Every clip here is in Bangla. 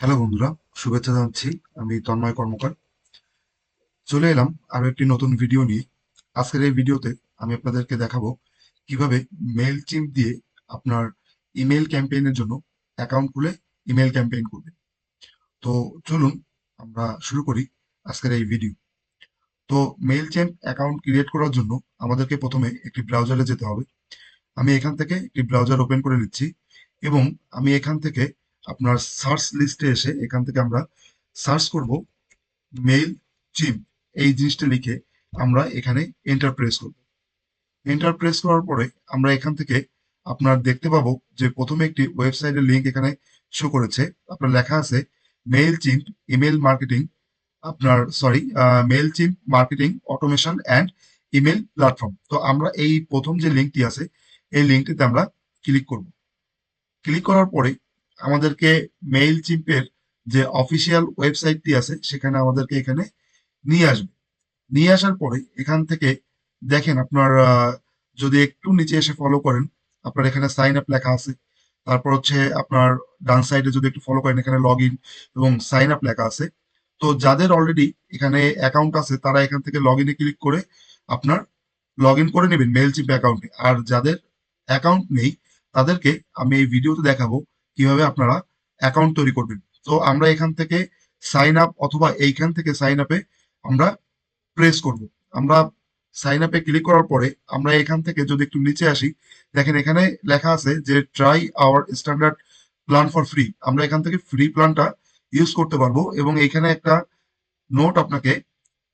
হ্যালো বন্ধুরা, শুভেচ্ছা জানাচ্ছি। আমি তন্ময় কর্মকার। চলে এলাম আরও একটি নতুন ভিডিও নিয়ে। আজকের এই ভিডিওতে আমি আপনাদেরকে দেখাবো কীভাবে মেল চিম দিয়ে আপনার ইমেল ক্যাম্পেইনের জন্য অ্যাকাউন্ট খুলে ইমেল ক্যাম্পেইন করবে তো চলুন আমরা শুরু করি আজকের এই ভিডিও তো মেল চ্যাম্প অ্যাকাউন্ট ক্রিয়েট করার জন্য আমাদেরকে প্রথমে একটি ব্রাউজারে যেতে হবে। আমি এখান থেকে একটি ব্রাউজার ওপেন করে নিচ্ছি এবং আমি এখান থেকে আপনার সার্চ লিস্টে এসে এখান থেকে আমরা সার্চ করব মেইল চিম এই জিনিসটা লিখে আমরা এখানে এন্টার প্রেস করব। এন্টার প্রেস করার পরে আমরা এখান থেকে আপনার দেখতে পাবো যে প্রথমে একটি ওয়েবসাইটের লিংক এখানে শো করেছে। আপনার লেখা আছে মেইল চিম ইমেল মার্কেটিং আপনার sorry Mailchimp marketing automation and email platform তো আমরা এই প্রথম যে লিঙ্কটি আছে, এই লিঙ্কটিতে আমরা ক্লিক করব। ক্লিক করার পরে আমাদেরকে মেইল চিম্পের যে অফিসিয়াল ওয়েবসাইটটি আছে, সেখানে আমাদেরকে এখানে নিয়ে আসবে। নিয়ে আসার পরে এখান থেকে দেখেন আপনার যদি একটু নিচে এসে ফলো করেন, আপনার এখানে সাইন আপ লেখা আছে। তারপর হচ্ছে আপনার ডান সাইডে যদি একটু ফলো করেন, এখানে লগ ইন এবং সাইন আপ লেখা আছে। তো যাদের অলরেডি এখানে অ্যাকাউন্ট আছে, তারা এখান থেকে লগ ইনে ক্লিক করে আপনার লগ ইন করে নেবেন মেল চিপ অ্যাকাউন্টে আর যাদের অ্যাকাউন্ট নেই, তাদেরকে আমি এই ভিডিওতে দেখাবো। কীভাবে আপনারা অ্যাকাউন্ট তৈরি করবেন। তো আমরা এখান থেকে সাইন আপ অথবা এইখান থেকে সাইন আপে আমরা প্রেস করব। আমরা সাইন আপে ক্লিক করার পরে আমরা এখান থেকে যদি একটু নিচে আসি, দেখেন এখানে লেখা আছে যে try our standard plan for free আমরা এখান থেকে ফ্রি প্ল্যানটা ইউজ করতে পারব এবং এখানে একটা নোট আপনাকে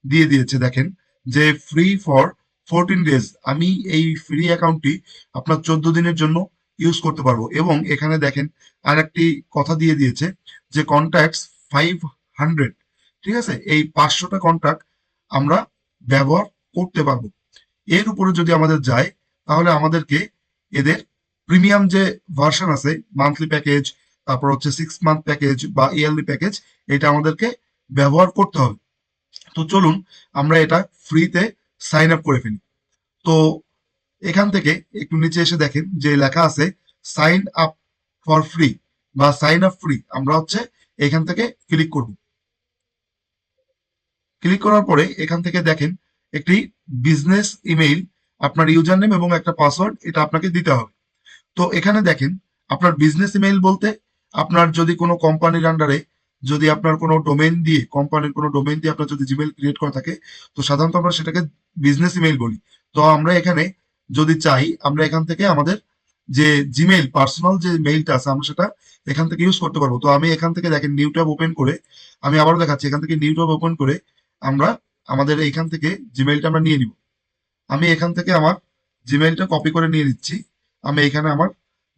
দিয়ে দিয়েছে, দেখেন যে ফ্রি ফর ফোরটিন ডেজ আমি এই ফ্রি অ্যাকাউন্টটি আপনার চোদ্দ দিনের জন্য ইউজ করতে পারব। এবং এখানে দেখেন আর একটি কথা দিয়ে দিয়েছে যে কন্ট্যাক্টস ফাইভ হান্ড্রেড ঠিক আছে? এই পাঁচশোটা কন্ট্যাক্ট আমরা ব্যবহার করতে পারব। এর উপরে যদি আমাদের যায়, তাহলে আমাদেরকে এদের প্রিমিয়াম যে ভার্সন আছে মান্থলি প্যাকেজ তারপর হচ্ছে সিক্স মান্থ প্যাকেজ বা ইয়ারলি প্যাকেজ এটা আমাদেরকে ব্যবহার করতে হবে। তো চলুন, আমরা এটা ফ্রিতে সাইন আপ করে ফেলি। তো এখান থেকে একটু নিচে এসে দেখেন যে লেখা আছে সাইন আপ ফর ফ্রি বা সাইন আপ ফ্রি আমরা হচ্ছে এখান থেকে ক্লিক করব। ক্লিক করার পরে এখান থেকে দেখেন একটি বিজনেস ইমেইল আপনার ইউজার নেম এবং একটা পাসওয়ার্ড এটা আপনাকে দিতে হবে। তো এখানে দেখেন আপনার বিজনেস ইমেইল বলতে আপনার যদি কোনো কোম্পানির আন্ডারে যদি আপনার কোনো ডোমেন দিয়ে কোম্পানির কোনো ডোমেন দিয়ে আপনার যদি জিমেইল ক্রিয়েট করা থাকে, তো সাধারণত আমরা সেটাকে বিজনেস ইমেইল বলি। তো আমরা এখানে যদি চাই, আমরা এখান থেকে আমাদের যে জিমেইল পার্সোনাল যে মেইলটা আছে, আমরা সেটা এখান থেকে ইউজ করতে পারব। তো আমি এখান থেকে দেখেন নিউ ট্যাব ওপেন করে, আমি আবারও দেখাচ্ছি, এখান থেকে নিউ ট্যাব ওপেন করে আমরা আমাদের এইখান থেকে জিমেইলটা আমরা নিয়ে নিব। আমি এখান থেকে আমার জিমেইলটা কপি করে নিয়ে নিচ্ছি। আমি এখানে আমার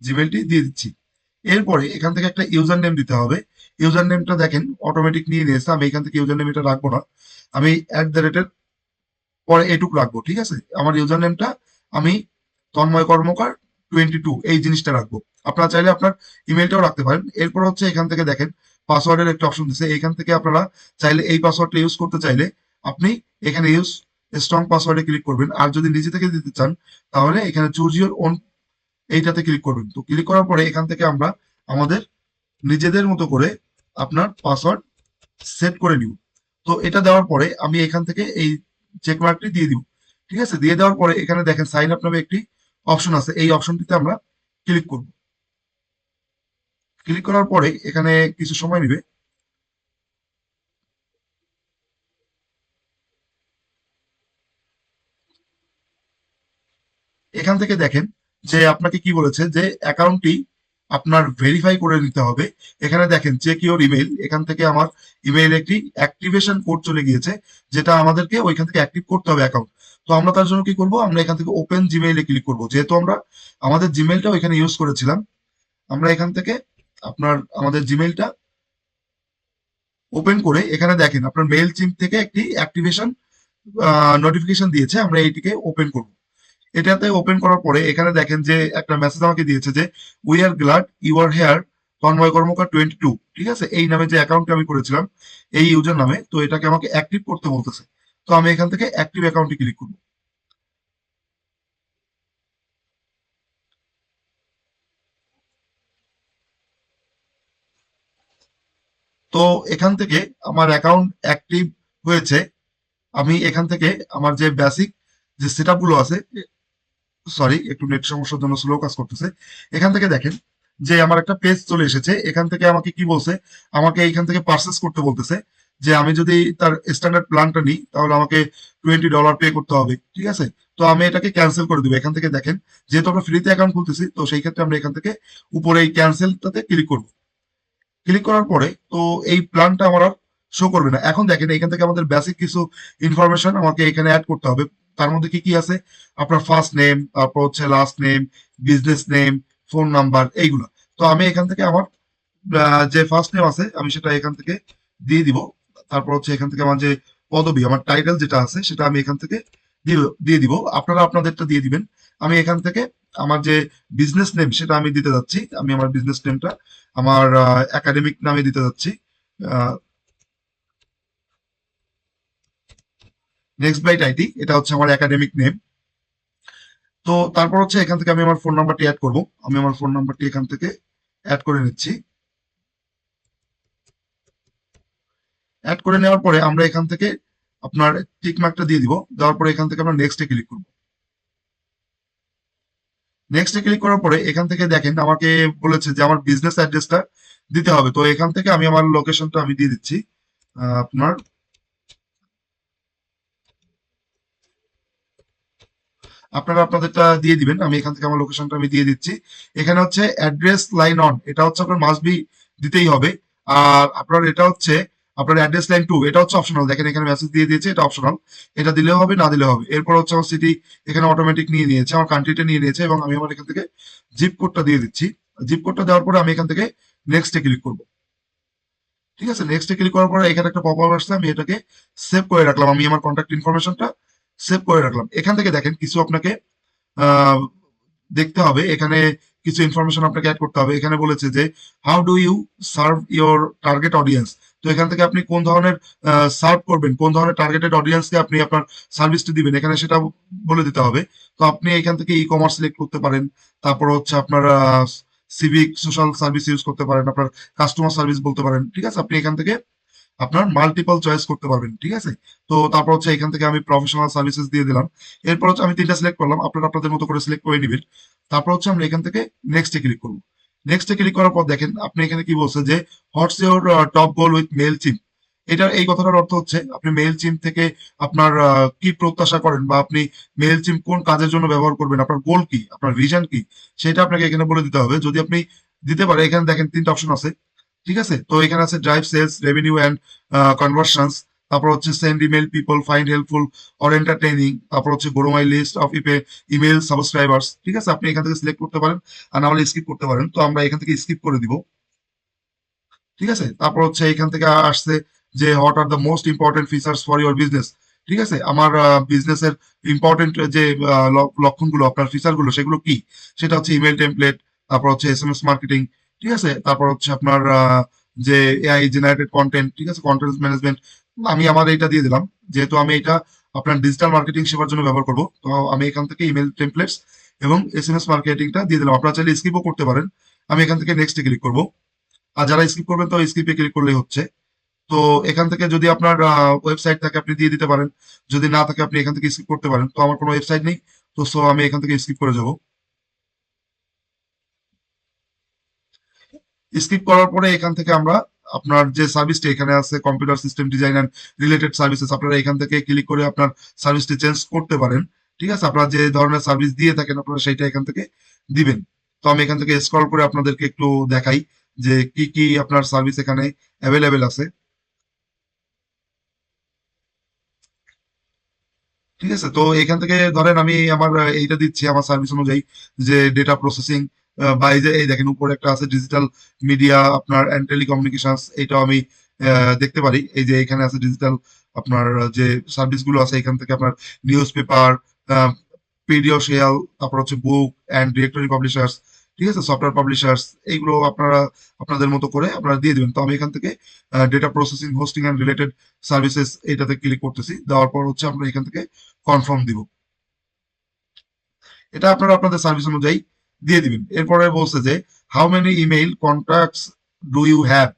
জিমেইলটি দিয়ে দিচ্ছি। এরপরে এখান থেকে একটা ইউজার নেম দিতে হবে। ইউজার নেমটা দেখেন অটোমেটিক নিয়ে নিয়েছে। আমি এখান থেকে ইউজার নেম এটা রাখব না। আমি অ্যাট দ্য রেটের পরে এটুক রাখব, ঠিক আছে? আমার ইউজার নেমটা আমি তন্ময় কর্মকার টোয়েন্টি টু এই জিনিসটা রাখব। আপনারা চাইলে আপনার ইমেলটাও রাখতে পারেন। এরপর হচ্ছে এখান থেকে দেখেন পাসওয়ার্ডের একটা অপশন দিচ্ছে এখান থেকে আপনারা চাইলে এই পাসওয়ার্ডটা ইউজ করতে চাইলে আপনি এখানে ইউজ স্ট্রং পাসওয়ার্ডে ক্লিক করবেন। আর যদি নিজে থেকে দিতে চান, তাহলে এখানে চুজ ইউর ওন এইটাতে ক্লিক করবেন। তো ক্লিক করার পরে এখান থেকে আমরা আমাদের নিজেদের মতো করে আপনার পাসওয়ার্ড সেট করে নিব। তো এটা দেওয়ার পরে আমি এখান থেকে এই চেক মার্কটি দিয়ে দিব। ঠিক আছে? দিয়ে দেওয়ার পরে এখানে দেখেন সাইন আপ নামে একটি অপশন আছে। এই অপশনটিতে আমরা ক্লিক করব। ক্লিক করার পরে এখানে কিছু সময় নেবে। এখান থেকে দেখেন যে আপনাকে কি বলেছে? যে অ্যাকাউন্টটি আপনার ভেরিফাই করে নিতে হবে। এখানে দেখেন চেক ইওর ইমেল এখান থেকে আমার ইমেইল একটি অ্যাক্টিভেশন কোড চলে গিয়েছে, যেটা আমাদেরকে ওইখান থেকে অ্যাক্টিভ করতে হবে অ্যাকাউন্ট তো আমরা তার জন্য কি করব? আমরা এখান থেকে ওপেন জিমেইলে ক্লিক করব। যেহেতু আমরা আমাদের জিমেইলটাও এখানে ইউজ করেছিলাম, আমরা এখান থেকে আপনার আমাদের জিমেইলটা ওপেন করে এখানে দেখেন, আপনার মেইল চিম থেকে একটি অ্যাক্টিভেশন নোটিফিকেশন দিয়েছে, আমরা এইটিকে ওপেন করব। এটাতে ওপেন করার পরে এখানে দেখেন যে একটা মেসেজ আমাকে দিয়েছে যে we are glad you are here Tanmoy Karmakar twenty two ঠিক আছে? এই নামে যে অ্যাকাউন্ট আমি করেছিলাম, এই ইউজার নামে তো এটাকে আমাকে অ্যাক্টিভ করতে বলতেছে। তো আমি এখান থেকে অ্যাক্টিভ অ্যাকাউন্টে ক্লিক করব। তো এখান থেকে আমার অ্যাকাউন্ট অ্যাক্টিভ হয়েছে। আমি এখান থেকে আমার যে বেসিক যে সেটগুলো আছে সরি একটু নেট সমস্যার জন্য স্লো কাজ করতেছে। এখান থেকে দেখেন যে আমার একটা পেজ চলে এসেছে। এখান থেকে আমাকে কি বলছে? আমাকে এখান থেকে পারচেস করতে বলতেছে। যে আমি যদি তার স্ট্যান্ডার্ড প্ল্যানটা নিই, তাহলে আমাকে টোয়েন্টি ডলার পে করতে হবে, ঠিক আছে? তো আমি এটাকে ক্যান্সেল করে দিব। এখান থেকে দেখেন, যেহেতু আমরা ফ্রিতে অ্যাকাউন্ট খুলতেছি, তো সেই ক্ষেত্রে আমরা এখান থেকে উপরে এই ক্যান্সেলটাতে ক্লিক করব। ক্লিক করার পরে, তো এই প্ল্যানটা আমার আর শো করবে না। এখন দেখেন, এখান থেকে আমাদের বেসিক কিছু ইনফরমেশন আমাকে এখানে অ্যাড করতে হবে। তার মধ্যে কি কি আছে? আপনার ফার্স্ট নেম তারপর হচ্ছে last name business name phone number এইগুলো। তো আমি এখান থেকে আমার যে ফার্স্ট নেম আছে, আমি সেটা এখান থেকে দিয়ে দিব। তারপর হচ্ছে এখান থেকে আমার যে পদবি, আমার টাইটেল যেটা আছে, সেটা আমি এখান থেকে দিয়ে- দিব। আপনারা আপনাদেরটা দিয়ে দিবেন। আমি এখান থেকে আমার যে বিজনেস নেম সেটা আমি দিতে যাচ্ছি। আমি আমার বিজনেস নেমটা আমার একাডেমিক নামে দিতে যাচ্ছি। নেক্সট বাইট আইটি এটা হচ্ছে আমার একাডেমিক নেম তো তারপর হচ্ছে এখান থেকে আমি আমার ফোন নাম্বারটি অ্যাড করব। আমি আমার ফোন নাম্বারটি এখান থেকে অ্যাড করে নিচ্ছি। অ্যাড করে নেওয়ার পরে আমরা এখান থেকে আপনার টিক মার্কটা দিয়ে দিব। দেওয়ার পরে এখান থেকে আমরা নেক্সটে ক্লিক করব। নেক্সটে ক্লিক করার পরে এখান থেকে দেখেন আমাকে বলেছে যে আমার বিজনেস অ্যাড্রেসটা দিতে হবে। তো এখান থেকে আমি আমার লোকেশনটা আমি দিয়ে দিচ্ছি আপনার আপনারা আপনাদেরটা দিয়ে দিবেন। আমি এখান থেকে আমার লোকেশনটা আমি দিয়ে দিচ্ছি। এখানে হচ্ছে অ্যাড্রেস লাইন অন এটা হচ্ছে আপনার মাস্ট বি দিতেই হবে। আর আপনার এটা হচ্ছে আপনার অ্যাড্রেস লাইন টু এটা হচ্ছে অপশনাল দেখেন এখানে মেসেজ দিয়ে দিয়েছে, এটা অপশনাল এটা দিলেও হবে, না দিলেও হবে। এরপর হচ্ছে আমার সিটি এখানে অটোমেটিক নিয়ে নিয়েছে, আমার কান্ট্রিটা নিয়ে নিয়েছে এবং আমি আমার এখান থেকে জিপ কোডটা দিয়ে দিচ্ছি। জিপ কোডটা দেওয়ার পরে আমি এখান থেকে নেক্সটে ক্লিক করব। ঠিক আছে? নেক্সটে ক্লিক করার পরে এখানে একটা পপ আপ আসছে, আমি এটাকে সেভ করে রাখলাম। আমি আমার কন্ট্যাক্ট ইনফরমেশনটা সেভ করে রাখলাম। এখান থেকে দেখেন, কিছু আপনাকে দেখতে হবে। এখানে কিছু ইনফরমেশন আপনাকে অ্যাড করতে হবে। এখানে বলেছে যে how do you serve your target audience তো এখান থেকে আপনি কোন ধরনের সার্ভ করবেন, কোন ধরনের টার্গেটেড অডিয়েন্সকে আপনি আপনার সার্ভিসটি দিবেন, এখানে সেটা বলে দিতে হবে। তো আপনি এখান থেকে ই কমার্স সিলেক্ট করতে পারেন, তারপর হচ্ছে আপনার সিভিক সোশ্যাল সার্ভিস ইউজ করতে পারেন, আপনার কাস্টমার সার্ভিস বলতে পারেন, ঠিক আছে? আপনি এখান থেকে আপনার মাল্টিপল চয়েস করতে পারবেন, ঠিক আছে? তো তারপর হচ্ছে এখান থেকে আমি প্রফেশনাল সার্ভিসেস দিয়ে দিলাম। এরপর হচ্ছে আমি তিনটা সিলেক্ট করলাম, আপনারা আপনাদের মতো করে সিলেক্ট করে নেবেন। তারপর হচ্ছে আমরা এখান থেকে নেক্সটে ক্লিক করব। নেক্সটে ক্লিক করার পর দেখেন, আপনি এখানে কি বলছে যে what's your top goal with Mailchimp এটা এই কথাটার অর্থ হচ্ছে, আপনি মেল চিম থেকে আপনার কি প্রত্যাশা করেন বা আপনি মেল চিম কোন কাজের জন্য ব্যবহার করবেন, আপনার গোল কি, আপনার ভিশন কি, সেটা আপনাকে এখানে বলে দিতে হবে। যদি আপনি দিতে পারে এখানে দেখেন তিনটা অপশন আছে, ঠিক আছে? তো এখানে আছে drive sales revenue and conversions তারপর হচ্ছে send email people find helpful or entertaining তারপর হচ্ছে গ্রো মাই লিস্ট অফ ইপে ইমেল সাবস্ক্রাইবার্স ঠিক আছে? আপনি এখান থেকে সিলেক্ট করতে পারেন আর না হলে স্কিপ করতে পারেন। তো আমরা এখান থেকে স্কিপ করে দিব। ঠিক আছে? তারপর হচ্ছে এখান থেকে আসছে যে what are the most important features for your business ঠিক আছে? আমার বিজনেসের ইম্পর্টেন্ট যে লক্ষণগুলো, আপনার ফিচারগুলো সেগুলো কি? সেটা হচ্ছে ইমেল টেমপ্লেট তারপর হচ্ছে এস এম এস মার্কেটিং ঠিক আছে? তারপর হচ্ছে আপনার যে এআই জেনারেটেড কন্টেন্ট ঠিক আছে? কন্টেন্ট ম্যানেজমেন্ট আমি আমার এইটা দিয়ে দিলাম। যেহেতু আমি এটা আপনার ডিজিটাল মার্কেটিং সেবার জন্য ব্যবহার করব, তো আমি এখান থেকে ইমেল টেমপ্লেটস এবং এস এম এস মার্কেটিংটা দিয়ে দিলাম। আপনারা চাইলে স্কিপও করতে পারেন। আমি এখান থেকে নেক্সটে ক্লিক করব। আর যারা স্কিপ করবেন, তো স্কিপে ক্লিক করলেই হচ্ছে। তো এখান থেকে যদি আপনার ওয়েবসাইট থাকে, আপনি দিয়ে দিতে পারেন। যদি না থাকে, আপনি এখান থেকে স্কিপ করতে পারেন। তো আমার কোনো ওয়েবসাইট নেই। তো সো আমি এখান থেকে স্কিপ করে যাব। স্কিপ করার পরে এখান থেকে আমরা আপনার যে সার্ভিসটি এখানে আছে computer system design and related services আপনারা এখান থেকে ক্লিক করে আপনার সার্ভিসটি চেঞ্জ করতে পারেন। ঠিক আছে? আপনারা যে ধরনের সার্ভিস দিয়ে থাকেন, আপনারা সেইটা এখান থেকে দিবেন। তো আমি এখান থেকে স্ক্রল করে আপনাদেরকে একটু দেখাই যে কি কি আপনার সার্ভিস এখানে অ্যাভেলেবেল আছে। ঠিক আছে? তো এখান থেকে ধরেন আমি আমার, এইটা দিচ্ছি আমার সার্ভিস অনুযায়ী যে ডেটা প্রসেসিং বা এই এই দেখেন, উপরে একটা আছে ডিজিটাল মিডিয়া আপনার অ্যান্ড টেলিকমিউনিকেশনস এইটাও আমি দেখতে পারি। এই যে এখানে আছে ডিজিটাল আপনার যে সার্ভিসগুলো আছে, এখান থেকে আপনার নিউজ পেপার পিডিও শেয়াল তারপর হচ্ছে বুক অ্যান্ড ডিরেক্টরি পাবলিশার্স ঠিক আছে? সফটওয়্যার পাবলিশার্স এইগুলো আপনারা আপনাদের মতো করে আপনারা দিয়ে দিবেন। তো আমি এখান থেকে data processing hosting and related services এইটাতে ক্লিক করতেছি। দেওয়ার পর হচ্ছে আমরা এখান থেকে কনফার্ম দিব। এটা আপনারা আপনাদের সার্ভিস অনুযায়ী দিয়ে দিবেন এরপরে বলছে যে how many email contacts do you have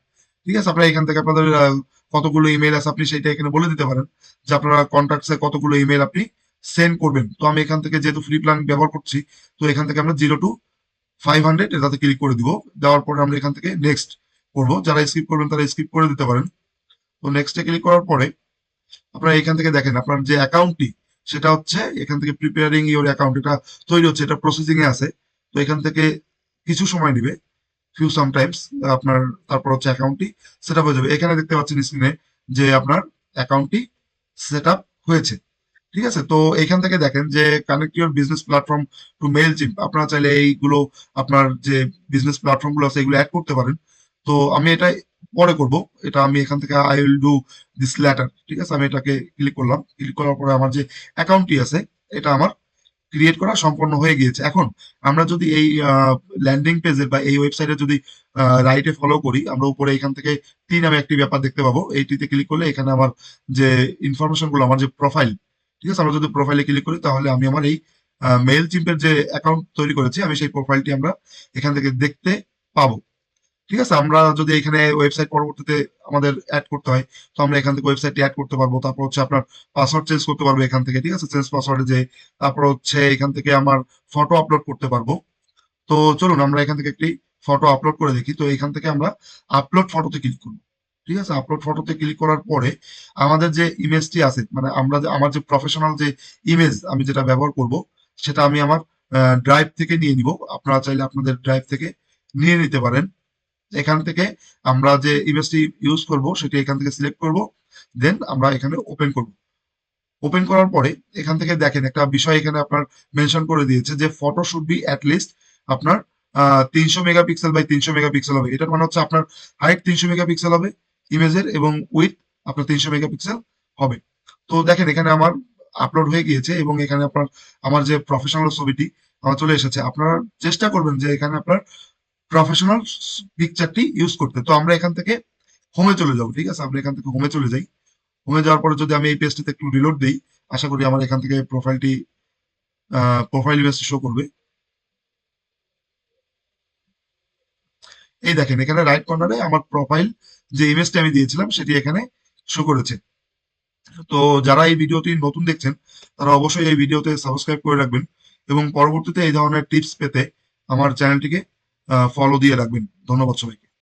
ঠিক আছে? আপনারা এখান থেকে আপনাদের কতগুলো ইমেল আছে আপনি সেটা এখানে বলে দিতে পারেন যে আপনারা কন্ট্যাক্টসে কতগুলো ইমেল আপনি সেন্ড করবেন। তো আমি এখান থেকে যেহেতু ফ্রি প্ল্যান ব্যবহার করছি, তো এখান থেকে আমরা জিরো টু ফাইভ হান্ড্রেড এটাতে ক্লিক করে দিব। দেওয়ার পরে আমরা এখান থেকে নেক্সট করব। যারা স্কিপ করবেন তারা স্কিপ করে দিতে পারেন। তো নেক্সটে ক্লিক করার পরে আপনারা এখান থেকে দেখেন, আপনার যে অ্যাকাউন্টটি সেটা হচ্ছে এখান থেকে প্রিপেয়ারিং ইওর অ্যাকাউন্ট এটা তৈরি হচ্ছে, এটা প্রসেসিং এ আছে। এখান থেকে কিছু সময় নিবে ফিউ সামটাইমস আপনার তারপর হচ্ছে অ্যাকাউন্টটি সেট হয়ে যাবে। এখানে দেখতে পাচ্ছেন স্ক্রিনে যে আপনার অ্যাকাউন্টটি সেট হয়েছে। ঠিক আছে? তো এখান থেকে দেখেন যে connect your business platform to Mailchimp আপনারা চাইলে এইগুলো, আপনার যে বিজনেস প্ল্যাটফর্মগুলো আছে, এগুলো অ্যাড করতে পারেন। তো আমি এটা পরে করব। এটা আমি এখান থেকে I will do this later ঠিক আছে? আমি এটাকে ক্লিক করলাম। ক্লিক করার পরে আমার যে অ্যাকাউন্টটি আছে, এটা আমার ক্রিয়েট করা সম্পন্ন হয়ে গিয়েছে। এখন আমরা যদি এই ল্যান্ডিং পেজে বা এই ওয়েবসাইটে যদি রাইটে ফলো করি, আমরা উপরে এখান থেকে তিন নামে একটি ব্যাপার দেখতে পাবো। এইটিতে ক্লিক করলে এখানে আমার যে ইনফরমেশনগুলো, আমার যে প্রোফাইল ঠিক আছে? আমরা যদি প্রোফাইলে ক্লিক করি, তাহলে আমি আমার এই মেল চিম্পের যে অ্যাকাউন্ট তৈরি করেছি, আমি সেই প্রোফাইলটি আমরা এখান থেকে দেখতে পাবো। ঠিক আছে, আমরা যদি এখানে ওয়েবসাইট পরবর্তীতে আমাদের অ্যাড করতে হয়, তো আমরা এখান থেকে ওয়েবসাইটটি অ্যাড করতে পারব। তারপর হচ্ছে আপনার পাসওয়ার্ড চেঞ্জ করতে পারব এখান থেকে, ঠিক আছে? চেঞ্জ পাসওয়ার্ডে যে তারপর হচ্ছে এখান থেকে আমার ফটো আপলোড করতে পারব। তো চলুন, আমরা এখান থেকে একটি ফটো আপলোড করে দেখি। তো এখান থেকে আমরা আপলোড ফটোতে ক্লিক করব। ঠিক আছে? আপলোড ফটোতে ক্লিক করার পরে আমাদের যে ইমেজটি আছে মানে আমরা যে, আমার যে প্রফেশনাল যে ইমেজ আমি যেটা ব্যবহার করব, সেটা আমি আমার ড্রাইভ থেকে নিয়ে নিব। আপনারা চাইলে আপনাদের ড্রাইভ থেকে নিয়ে নিতে পারেন। এখান থেকে আমরা যে ইমেজটি ইউজ করব, সেটি এখান থেকে সিলেক্ট করব দেন আমরা এখানে ওপেন করব। ওপেন করার পরে এখান থেকে দেখেন একটা বিষয় এখানে আপনার মেনশন করে দিয়েছে যে photo should be at least আপনার তিনশো মেগাপিক্সেল বাই তিনশো মেগাপিক্সেল হবে। এটার মানে হচ্ছে আপনার হাইট তিনশো মেগাপিক্সেল হবে ইমেজের এবং উইথ আপনার তিনশো মেগাপিক্সেল হবে। তো দেখেন এখানে আমার আপলোড হয়ে গিয়েছে এবং এখানে আপনার, আমার যে প্রফেশনাল ছবিটি, আমার চলে এসেছে। আপনারা চেষ্টা করবেন যে এখানে আপনার প্রফেশনাল পিকচারটি ইউজ করতে। তো আমরা এখান থেকে হোমে চলে যাব, ঠিক আছে? আমরা এখান থেকে হোমে চলে যাই। হোমে যাওয়ার পরে যদি আমি এই পেজটিতে একটু রিলোড দিই, আশা করি আমার এখান থেকে প্রোফাইলটি প্রোফাইল ইমেজ শো করবে। এই দেখেন, এখানে রাইট কর্নারে আমার প্রোফাইল যে ইমেজটি আমি দিয়েছিলাম, সেটি এখানে শো করেছে। তো যারা এই ভিডিওটি নতুন দেখছেন, তারা অবশ্যই এই ভিডিওতে সাবস্ক্রাইব করে রাখবেন এবং পরবর্তীতে এই ধরনের টিপস পেতে আমার চ্যানেলটিকে ফলো দিয়ে রাখবেন। ধন্যবাদ সবাইকে।